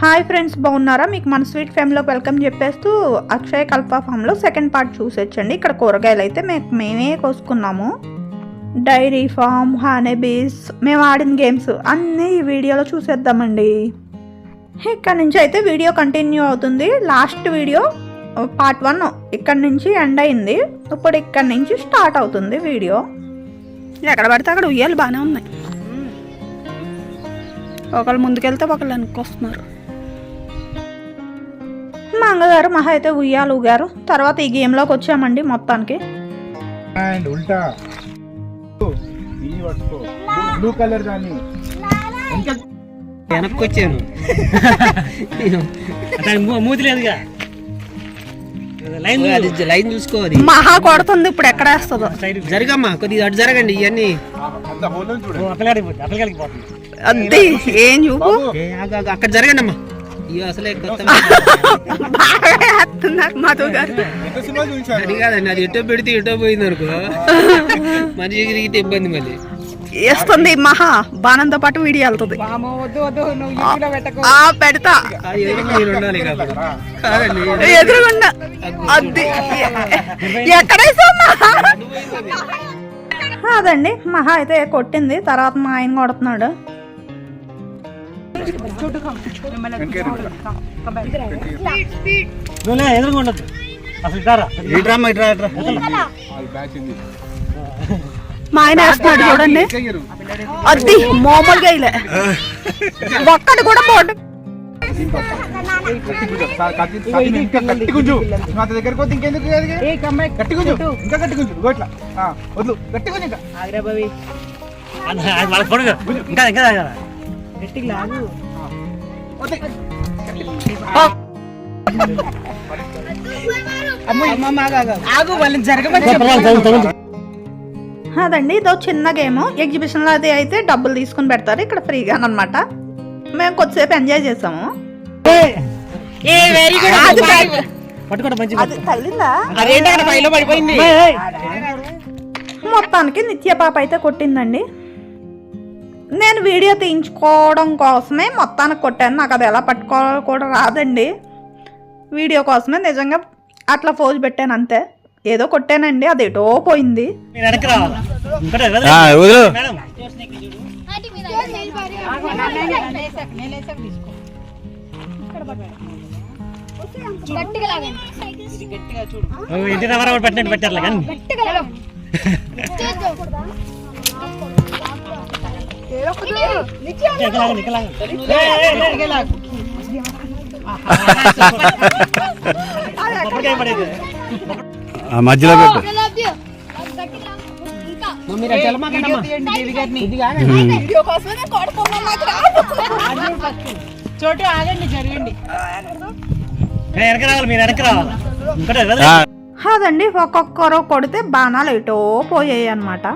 Hi friends బాగున్నారా? మీకు మన స్వీట్ ఫ్యామిలీలో వెల్కమ్ చెప్పేస్తూ అక్షయ కల్ప ఫామ్లో సెకండ్ పార్ట్ చూసొచ్చండి. ఇక్కడ కూరగాయలు అయితే మేము మేమే కోసుకున్నాము. డైరీ ఫామ్ హానెబీస్ మేము ఆడిన గేమ్స్ అన్నీ ఈ వీడియోలో చూసేద్దామండి. ఇక్కడ నుంచి అయితే వీడియో కంటిన్యూ అవుతుంది. లాస్ట్ వీడియో పార్ట్ వన్ ఇక్కడ నుంచి ఎండ్ అయింది. ఇప్పుడు ఇక్కడ నుంచి స్టార్ట్ అవుతుంది వీడియో. ఎక్కడ పడితే అక్కడ ఉయ్యాలు బాగానే ఉన్నాయి. ఒకళ్ళు ముందుకెళ్తే ఒకళ్ళు వెనక్కి అమ్మగారు మహా అయితే ఉయ్యాలు ఊగారు తర్వాత ఈ గేమ్లోకి వచ్చామండి మొత్తానికి. అండ్ ఉల్టా. ఈ పట్టుకో బ్లూ కలర్ దాన్ని. వెనక్కి వచ్చాను లైన్ చూసుకోవాలి మహా కొడుతుంది ఇప్పుడు ఎక్కడ వేస్తుందో. జరగమ్మా కొద్దిగా అటు జరగండి ఇవన్నీ. అంత హోల్ చూడు. అద్ది ఏం చూపు? అక్కడ జరగండి అమ్మా అసలే కొత్త బాగా మధు గారు. అది కాదండి అది ఎటో పెడితే ఎటో పోయింది అనుకో. మనిషి తిరిగితే ఇబ్బంది మళ్ళీ. వేస్తుంది మహా బాణంతో పాటు వీడియో వెళ్తుంది. ఆ పెడతా. ఎదురుగుండా అద్ది ఎక్కడ వేసావు అదండి మహా అయితే కొట్టింది తర్వాత మా ఆయన కొడుతున్నాడు. ఎదురుగా ఉండదు అసలు ఇటారా ఇట్రా ఇట్రా అది మా ఆయన వేస్తున్నాడు చూడండి అద్ది మామూలుగా ఇలా ఒక్కటి కూడా కత్తిని ఇంకా. గట్టి గుంజు. నువ్వు అంత దగ్గరకు పోతే ఇంకెందుకు అది? గట్టి గుంజు. ఇంకా గట్టి గుంజు. ఇగో ఇట్లా. ఆ, వద్దు గట్టి గుంజు ఇంకా ఇంకా ఇంకా వద్దు. అదండి ఇదో చిన్న గేమ్ ఎగ్జిబిషన్లో అది అయితే డబ్బులు తీసుకుని పెడతారు ఇక్కడ ఫ్రీగా అనమాట మేము కొద్దిసేపు ఎంజాయ్ చేసాము మొత్తానికి నిత్య పాప అయితే కొట్టిందండి నేను వీడియో తీయించుకోవడం కోసమే మొత్తానికి కొట్టాను. నాకు అది ఎలా పట్టుకోవాలో కూడా రాదండి. వీడియో కోసమే నిజంగా అట్లా ఫోజ్ పెట్టాను అంతే. ఏదో కొట్టానండి అది ఎటో పోయింది. పెట్టారు మధ్యలో పెట్టు రావాలి మీరు వెనక్కి రావాలి అదండి ఒక్కొక్కరు కొడితే బాణాలు ఎటో పోయాయి అనమాట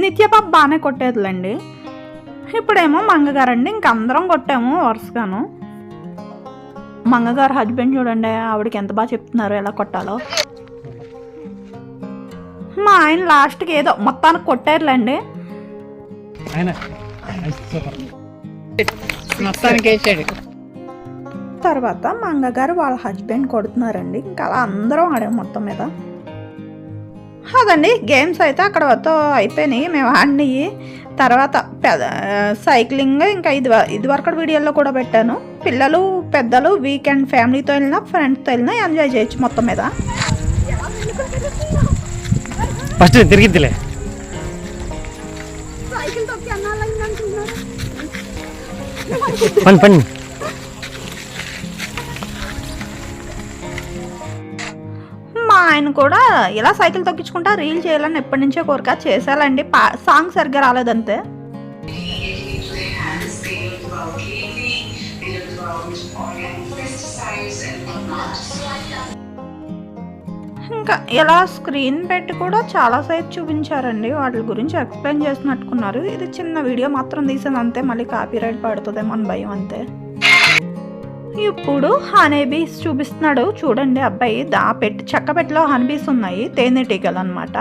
నిత్యపాప బాగానే కొట్టేదిలేండి. ఇప్పుడేమో మంగగారండి ఇంక అందరం కొట్టాము వరుసగాను. మంగగారు హస్బెండ్ చూడండి ఆవిడకి ఎంత బాగా చెప్తున్నారు ఎలా కొట్టాలో. మా ఆయన లాస్ట్కి ఏదో మొత్తానికి కొట్టారులేండి. తర్వాత మా అమ్మగారు వాళ్ళ హస్బెండ్ కొడుతున్నారండి ఇంకా అలా అందరం ఆడాం మొత్తం మీద. అదండి గేమ్స్ అయితే అక్కడ వద్ద అయిపోయినాయి మేము ఆడినవి తర్వాత పెద్ద సైక్లింగ్ ఇంకా ఇది వ- ఇది వరకు వీడియోలో కూడా పెట్టాను. పిల్లలు పెద్దలు వీకెండ్ ఫ్యామిలీతో వెళ్ళినా ఫ్రెండ్స్తో వెళ్ళినా ఎంజాయ్ చేయొచ్చు మొత్తం మీద. ఫస్ట్ తిరిగిద్దిలే. పని పని. ఆయన కూడా ఇలా సైకిల్ తొక్కించుకుంటా రీల్ చేయాలని ఎప్పటి నుంచో కోరిక చేశాలండి. పా సాంగ్ సరిగ్గా రాలేదంతే. ఇంకా ఇలా స్క్రీన్ పెట్టి కూడా చాలాసేపు చూపించారండి. వాటి గురించి ఎక్స్ప్లెయిన్ చేసినట్టుకున్నారు ఇది చిన్న వీడియో మాత్రం తీసాను అంతే మళ్ళీ కాపీరైట్ పడుతుందేమో అని భయం అంతే. ఇప్పుడు హనీబీస్ చూపిస్తున్నాడు. చూడండి అబ్బాయి దా పెట్టి చెక్క పెట్టిలో హనీబీస్ ఉన్నాయి తేనెటీగలు అనమాట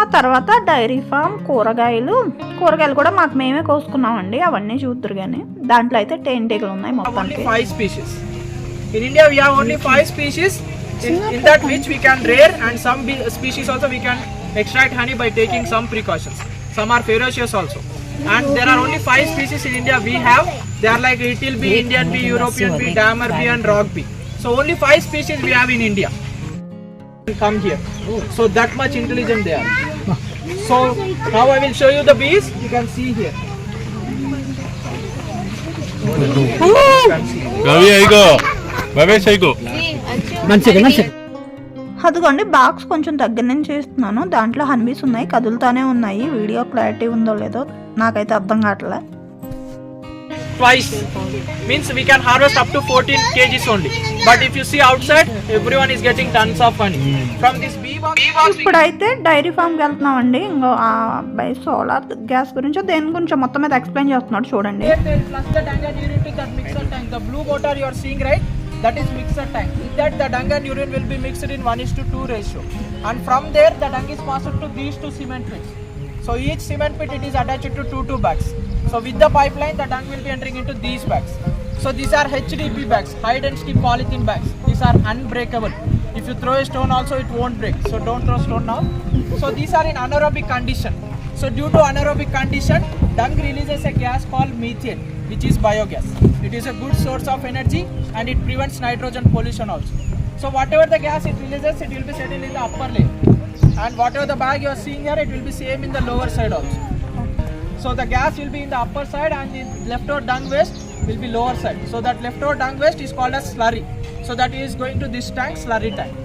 ఆ తర్వాత డైరీ ఫామ్ కూరగాయలు కూరగాయలు కూడా మాకు మేమే కోసుకున్నామండి అవన్నీ చూద్దరు కానీ దాంట్లో అయితే తేనెటీగలు ఉన్నాయి మొత్తం extract honey by taking some precautions. Some are ferocious also. And there are only five species in india we have. They are like it will be Indian bee, European bee, Dammer bee, and rock bee. So only five species we have in India. Come here. So that much intelligent they are. So now I will show you the bees. You can see here. Ravi అయిగో Bhavesh అయిగో మంచిది మంచిది అదిగోండి box కొంచెం దగ్గర నుంచి చేస్తున్నాను దాంట్లో హన్బీస్ ఉన్నాయి కదులుతానే ఉన్నాయి వీడియో క్లారిటీ ఉందో లేదో నాకైతే అర్థం కావట్లే twice means we can harvest up to 14 kgs only but if you see outside everyone is getting tons of honey from this bee box, ఇప్పుడైతే డైరీ ఫామ్కి వెళ్తున్నామండి ఇంకో ఆ అబ్బాయి సోలార్ గ్యాస్ గురించో దేని గురించో మొత్తం మీద ఎక్స్ప్లెయిన్ చేస్తున్నాడు చూడండి the dung and urine to that mixer tank. The blue water you are seeing right, that is mixer tank. In that the dung and urine will be mixed in 1 is to 2 ratio. And from there the dung is passed to these two cement pits. So each cement pit it is attached to 2 2 bags. So with the pipeline the dung will be entering into these bags. So these are HDP bags, high density polythene bags. These are unbreakable. If you throw a stone also it won't break. So don't throw stone now. So these are in anaerobic condition. So due to anaerobic condition, dung releases a gas called methane, which is biogas. It is a good source of energy and it prevents nitrogen pollution also. So whatever the gas it releases, it will be settled in the upper layer. And whatever the bag you are seeing here, it will be same in the lower side also. So the gas will be in the upper side and the leftover dung waste will be lower side. So that leftover dung waste is called as slurry. So that is going to this tank, slurry tank.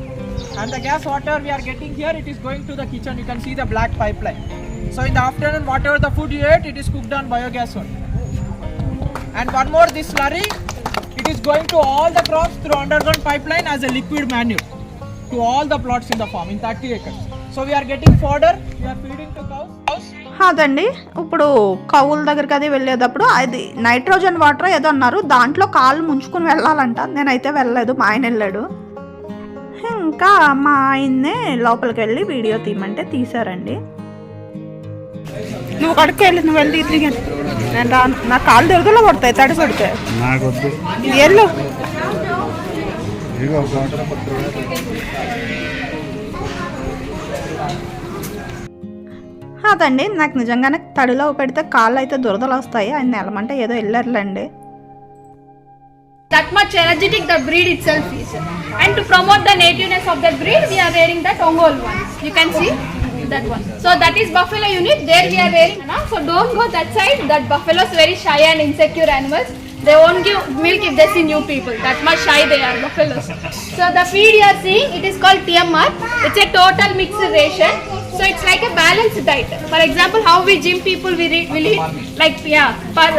And the gas water we are getting here, it is going to the kitchen. You can see the black pipeline. So in the afternoon, whatever the food you ate, it is cooked on biogas only. And one more, this slurry, it is going to all the crops through underground pipeline as a liquid manure to all the plots in the farm in 30 acres. So we are getting fodder, we are feeding to cows. అదండి ఇప్పుడు కవుల దగ్గరికి అది వెళ్ళేటప్పుడు అది nitrogen water ఏదో అన్నారు. దాంట్లో కాళ్ళు ముంచుకుని వెళ్ళాలంట. నేనైతే వెళ్ళలేదు. మా ఆయన వెళ్ళాడు. ఇంకా మా ఆయన్నే లోపలికి వెళ్ళి వీడియో తీయమంటే తీసారండి నువ్వు అక్కడికి వెళ్ళి. నువ్వు వెళ్ళి తిరిగి నేను రాను నా కాళ్ళు తిరుగులో పడతాయి. తడి పడితే వెళ్ళు. అదండి నాకు నిజంగానే తడిలో పెడితే కాళ్ళు అయితే దురదలు వస్తాయి ఆయన నెలమంటే ఏదో వెళ్ళర్లండి That much energetic the breed itself is. And to promote the nativeness of that breed, we are wearing that Ongol one. You can see that one. So that is buffalo unit. There we are wearing. Now, so don't go that side. That buffalo is very shy and insecure animals. They won't give milk if they see new people. That much shy they are, buffaloes. So the feed you are seeing, it is called TMR. It's a total mixed ration. So it's like a balance diet for example how we gym people we will like yeah per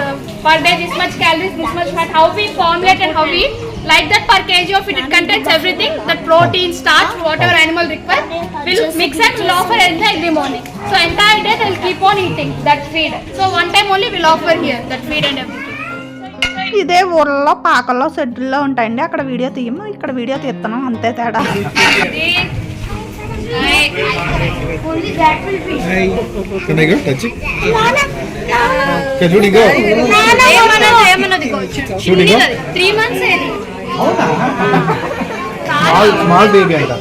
per day this much calories this much fat how we formulate and how we like that per KG of it it contents everything that protein starch whatever animal require will mix and will offer ఎంత every morning so entire day they'll keep on eating that feed so one time only will offer here that feed and everything ఇదే ఊర్లో పాకల్లో షెడ్యూల్లో ఉంటాయండి. అక్కడ video తీయము ఇక్కడ video తీస్తాను అంతే తేడా. Only that will be. Can I go? Touch it? Can you go? చిన్నది త్రీ మంత్స్ అయింది స్మాల్ స్మాల్ బేబీ అంట.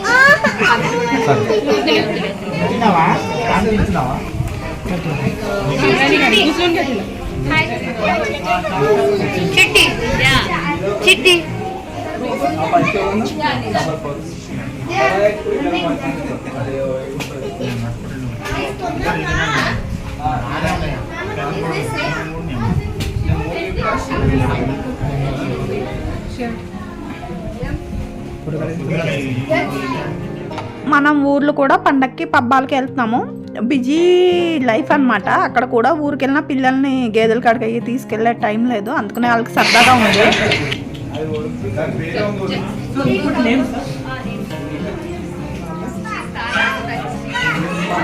చిట్టి. చిట్టి. మనం ఊర్లు కూడా పండక్కి పబ్బాలకి వెళ్తున్నాము. బిజీ లైఫ్ అన్నమాట. అక్కడ కూడా ఊరికి వెళ్ళిన పిల్లల్ని గేదెల కాడికి తీసుకెళ్ళే టైం లేదు. అందుకనే వాళ్ళకి సరదాగా ఉంది.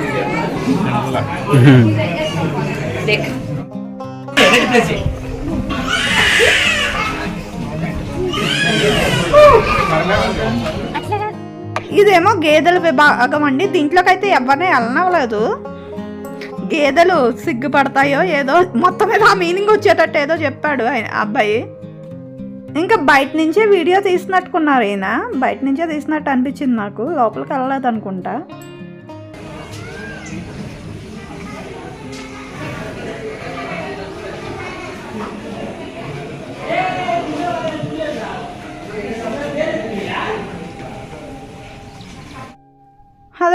ఇదేమో గేదెల విభాగం అండి. దీంట్లోకి అయితే ఎవరిని వెళ్ళనవ్వలేదు. గేదెలు సిగ్గుపడతాయో ఏదో మొత్తం మీద ఆ మీనింగ్ వచ్చేటట్టు ఏదో చెప్పాడు ఆయన అబ్బాయి. ఇంకా బయట నుంచే వీడియో తీసినట్టుకున్నారు ఈయన. బయట నుంచే తీసినట్టు అనిపించింది నాకు. లోపలికి వెళ్ళలేదు అనుకుంటా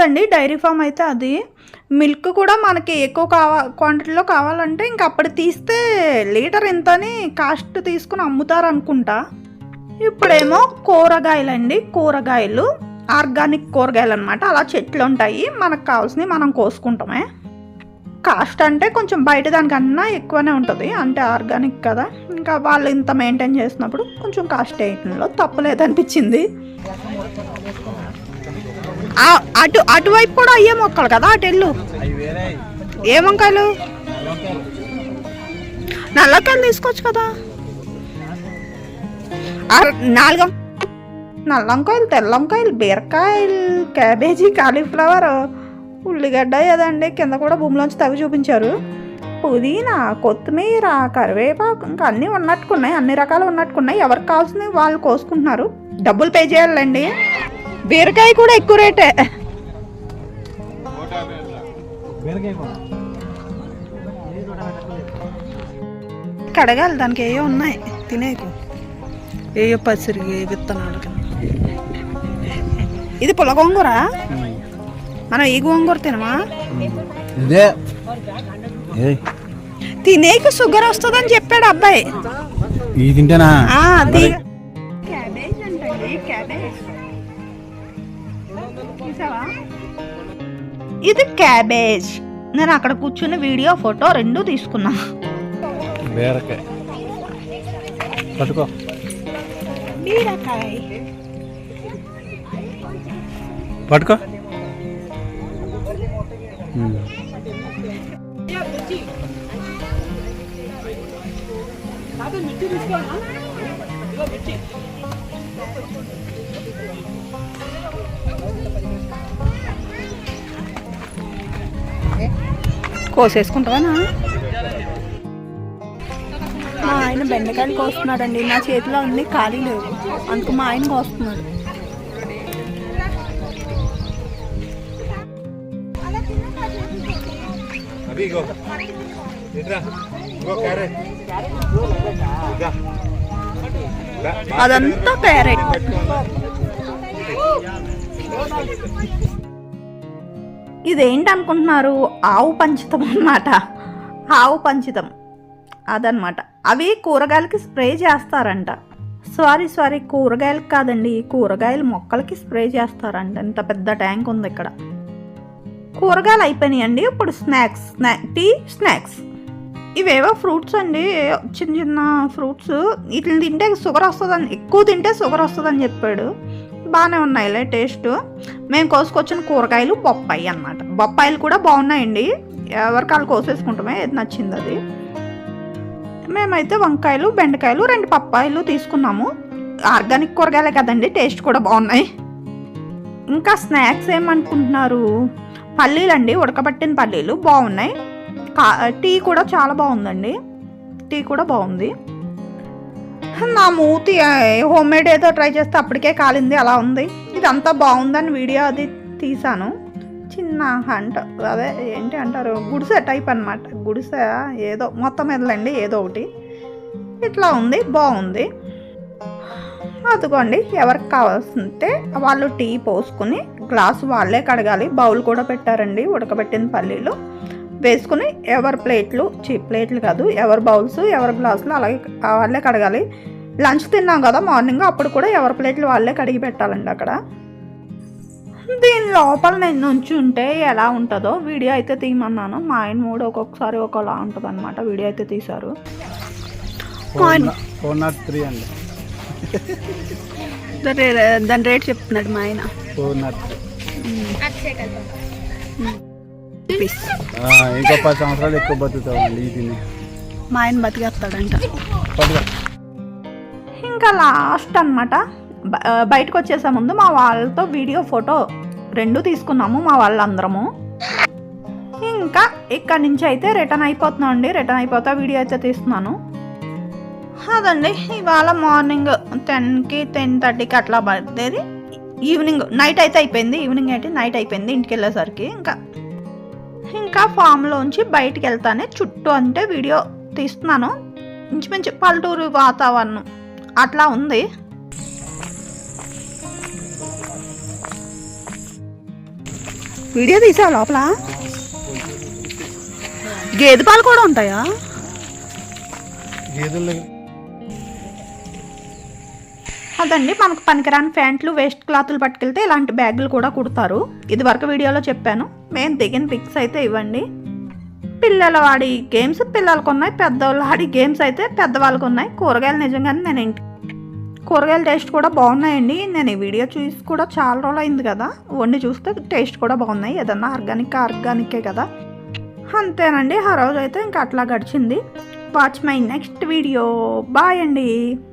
కాదండి డైరీ ఫామ్ అయితే అది. మిల్క్ కూడా మనకి ఎక్కువ కావా క్వాంటిటీలో కావాలంటే ఇంక అప్పుడు తీస్తే లీటర్ ఎంతని కాస్ట్ తీసుకుని అమ్ముతారు అనుకుంటా ఇప్పుడేమో కూరగాయలండి కూరగాయలు ఆర్గానిక్ కూరగాయలు అనమాట అలా చెట్లు ఉంటాయి మనకు కావాల్సినవి మనం కోసుకుంటామే. కాస్ట్ అంటే కొంచెం బయట దానికన్నా ఎక్కువనే ఉంటుంది అంటే ఆర్గానిక్ కదా. ఇంకా వాళ్ళు ఇంత మెయింటైన్ చేసినప్పుడు కొంచెం కాస్ట్ వేయటంలో తప్పులేదనిపించింది. అనిపించింది అటు అటువైపు కూడా అయ్యే మొక్కలు కదా అటు వెళ్ళు. ఏ వంకాయలు? నల్లకాయలు తీసుకోవచ్చు కదా. నాలుగు నల్ల వంకాయలు తెల్ల వంకాయలు బీరకాయలు క్యాబేజీ కాలీఫ్లవర్ ఉల్లిగడ్డ ఏదండి కింద కూడా భూమిలోంచి తగ్గి చూపించారు. పుదీనా కొత్తిమీర కరివేపాకు ఇంకా అన్నీ ఉన్నట్టుకున్నాయి అన్ని రకాలు ఉన్నట్టుకున్నాయి. ఎవరికి కావాల్సినవి వాళ్ళు కోసుకుంటున్నారు. డబ్బులు పే చేయాలండి బీరకాయ కూడా ఎక్కువ రేటే. కడగాలి దానికి ఏయో ఉన్నాయి. తినేకు. ఏయో పసిరిగి విత్తనాలు ఇది పుల్ల గోంగూర? మనం ఈ గోంగూర తినమా? ఇదే. తినేకి షుగర్ వస్తుందని చెప్పాడు అబ్బాయి. తింటేనా? ఇది క్యాబేజ్. నేను అక్కడ కూర్చుని వీడియో ఫోటో రెండు తీసుకున్నా. బీరకాయ. పట్టుకో. బీరకాయ. పట్టుకో. కోసేసుకుంటావా మా ఆయన బెండకాయలు కోస్తున్నాడండి. నా చేతిలో ఉంది ఖాళీ లేవు. అందుకు మా ఆయన కోస్తున్నాడు. అదంతా క్యారెట్. ఇదేంటనుకుంటున్నారు? ఆవు పంచితం అన్నమాట. ఆవు పంచితం. అదనమాట అవి కూరగాయలకి స్ప్రే చేస్తారంట. సారీ సారీ కూరగాయలకు కాదండి. కూరగాయల మొక్కలకి స్ప్రే చేస్తారంట. ఇంత పెద్ద ట్యాంక్ ఉంది ఇక్కడ. కూరగాయలు అయిపోయినాయండి. ఇప్పుడు స్నాక్స్ స్నా టీ స్నాక్స్. ఇవేవో ఫ్రూట్స్ అండి. చిన్న చిన్న ఫ్రూట్స్. వీటిని తింటే షుగర్ వస్తుందని ఎక్కువ తింటే షుగర్ వస్తుందని చెప్పాడు. బాగానే ఉన్నాయిలే టేస్ట్. మేము కోసుకొచ్చిన కూరగాయలు బొప్పాయి అన్నమాట. బొప్పాయిలు కూడా బాగున్నాయండి. ఎవరికి వాళ్ళు కోసేసుకుంటామే ఏది నచ్చింది అది. మేమైతే వంకాయలు బెండకాయలు రెండు పప్పాయిలు తీసుకున్నాము. ఆర్గానిక్ కూరగాయలే కదండి టేస్ట్ కూడా బాగున్నాయి. ఇంకా స్నాక్స్ ఏమనుకుంటున్నారు? పల్లీలు అండి ఉడకబట్టిన పల్లీలు బాగున్నాయి. కా- టీ కూడా చాలా బాగుందండి. టీ కూడా బాగుంది. నా మూతి హోమ్ మేడ్ ఏదో ట్రై చేస్తే అప్పటికే కాలింది అలా ఉంది. ఇదంతా బాగుందని వీడియో అది తీసాను చిన్న హంట అదే ఏంటి అంటారు? గుడిసె టైప్ అన్నమాట. గుడిసె ఏదో మొత్తం ఎదలండి ఏదో ఒకటి. ఇట్లా ఉంది బాగుంది. అదిగోండి ఎవరికి కావాల్సింటే వాళ్ళు టీ పోసుకుని గ్లాస్ వాళ్ళే కడగాలి. బౌల్ కూడా పెట్టారండి ఉడకబెట్టిన పల్లీలు. వేసుకుని ఎవరి ప్లేట్లు చీ ప్లేట్లు కాదు ఎవరి బౌల్స్ ఎవరి గ్లాసులు అలాగే వాళ్ళే కడగాలి. లంచ్ తిన్నాం కదా మార్నింగ్ అప్పుడు కూడా ఎవరి ప్లేట్లు వాళ్ళే కడిగి పెట్టాలండి అక్కడ. దీని లోపల నేను నుంచి ఉంటే ఎలా ఉంటుందో వీడియో అయితే తీయమన్నాను. మా ఆయన మూడు ఒక్కొక్కసారి ఒకలా ఉంటుంది అనమాట వీడియో అయితే తీశారు. దాని రేట్ చెప్తున్నాడు మా ఆయన. Four not three piece. ఇంకో పది సంవత్సరాలు ఎక్కువ బతుకుతామండి ఇది మా ఆయన బతికేస్తాడంట. ఇంకా లాస్ట్ ఆ, బయటకు వచ్చేసే ముందు మా వాళ్ళతో వీడియో ఫోటో రెండు తీసుకున్నాము మా వాళ్ళందరము. ఇంకా ఇక్కడ నుంచి అయితే రిటర్న్ అయిపోతున్నాం అండి. రిటర్న్ అయిపోతా వీడియో అయితే తీస్తున్నాను. అదండి ఇవాళ మార్నింగ్ టెన్కి టెన్ థర్టీకి అట్లా పడేది ఈవినింగ్ నైట్ అయితే అయిపోయింది. ఈవినింగ్ అయితే నైట్ అయిపోయింది ఇంటికి వెళ్ళేసరికి. ఇంకా ఇంకా ఫామ్లోంచి బయటికి వెళ్తానే చుట్టూ అంటే వీడియో తీస్తున్నాను. ఇంచుమించు పల్లెటూరు వాతావరణం అట్లా ఉంది. వీడియో తీసా లోపల? గేదె పాలు కూడా ఉంటాయా? అదండి మనకు పనికిరాని ప్యాంట్లు వేస్ట్ క్లాతులు పట్టుకెళ్తే ఇలాంటి బ్యాగులు కూడా కుడతారు. ఇది వరకు వీడియోలో చెప్పాను. మేము దిగిన పిక్స్ అయితే ఇవ్వండి. పిల్లలు ఆడి గేమ్స్ పిల్లలకు ఉన్నాయి పెద్దవాళ్ళు ఆడి గేమ్స్ అయితే పెద్దవాళ్ళకు ఉన్నాయి. కూరగాయలు నిజంగానే నేను ఇంటి కూరగాయల టేస్ట్ కూడా బాగున్నాయండి. నేను ఈ వీడియో చూసి కూడా చాలా రోజులు అయింది కదా. వండి చూస్తే టేస్ట్ కూడా బాగున్నాయి. ఏదన్నా ఆర్గానిక్ ఆర్గానికే కదా. అంతేనండి. ఆ రోజు అయితే ఇంకా అట్లా గడిచింది. Watch my next video bye అండి.